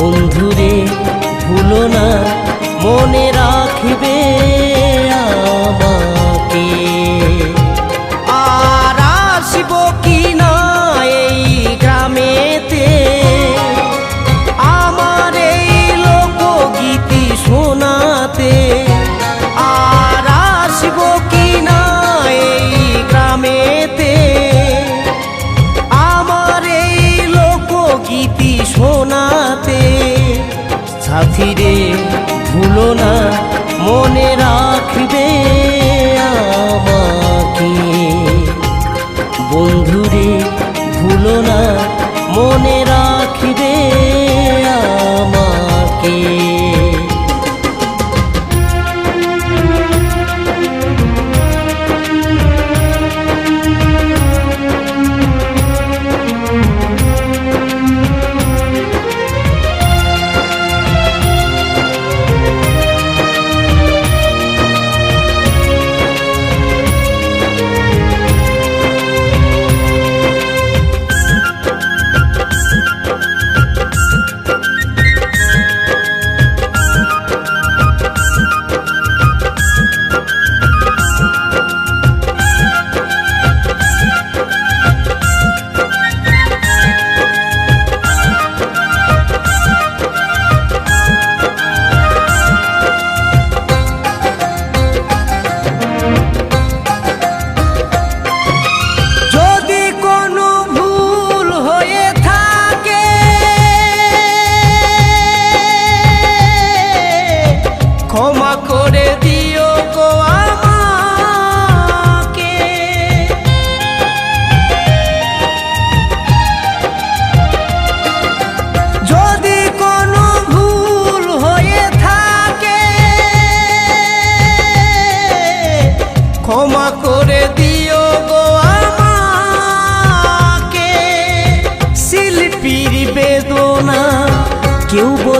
বন্ধুরে ভুলো না।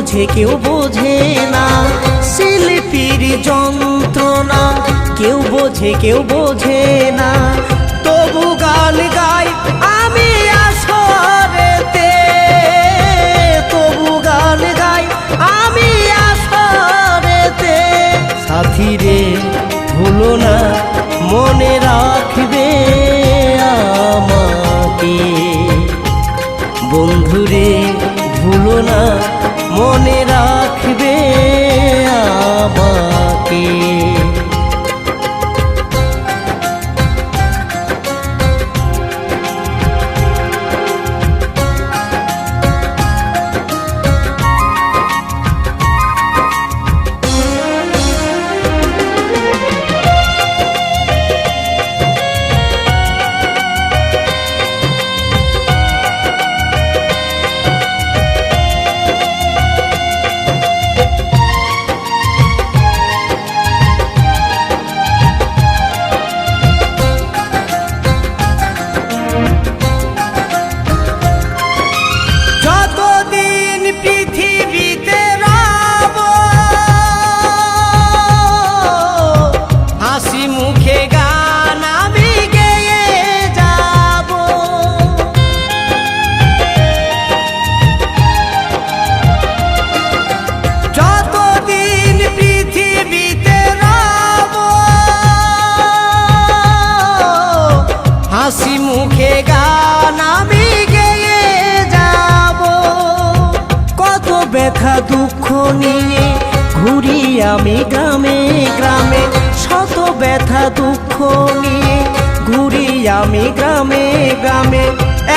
বোঝে কেউ বোঝে না। শিল্পীর যন্ত্রণা কেউ বোঝে কেউ বোঝে না। তবু গান গাই দুঃখ নিয়ে ঘুরি আমি গ্রামে গ্রামে শত ব্যথা দুঃখ নিয়ে। ঘুরি আমি গ্রামে গ্রামে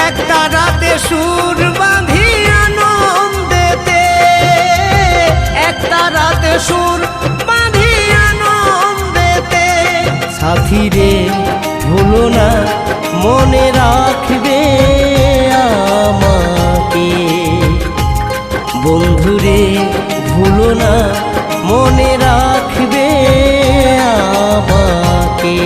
একটা রাতে সুর বাঁধি আনন্দেতে। একটা রাতে সুর বাঁধি আনন্দেতে। সাথী রে ভুলো না মনে বন্ধুরে ভুলো না মনে রাখবে আমাকে।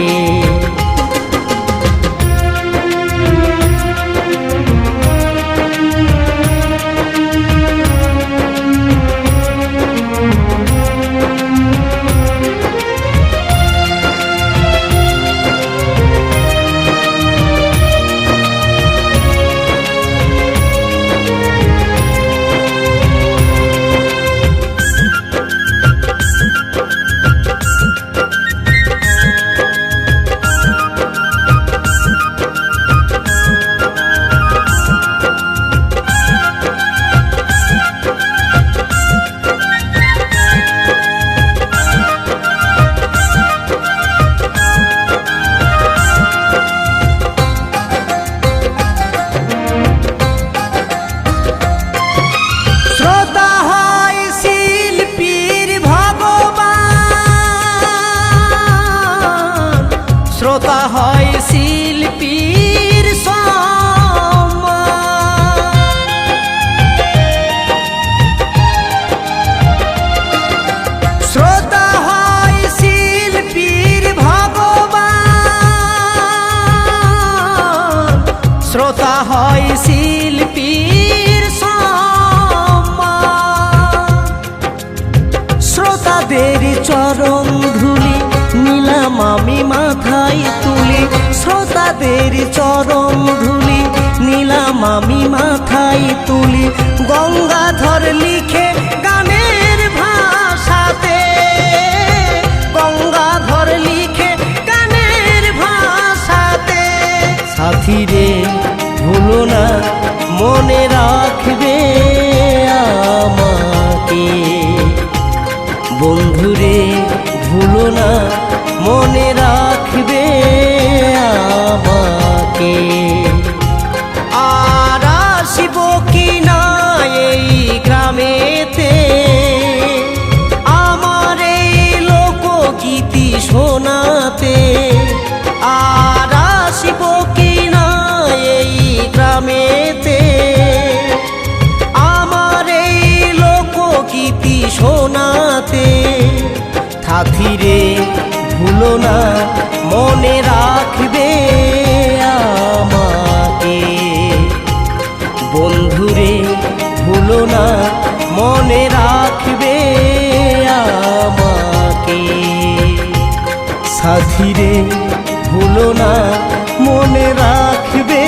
শিল্পীর শ্রোতা হয় শিল্পীর ভগবান। শ্রোতা হয় শিল্পীর শ্রোতাদের চরণ ধুলি নিলাম আমি মাথায় তুলি চরম ধুলি নিলাম আমি মাথায় তুলি গঙ্গাধর লিখে সাথীরে ভুলো না, মনে রাখবে আমাকে। বন্ধুরে, ভুলো না, মনে রাখবে আমাকে। সাথীরে, ভুলো না, মনে রাখবে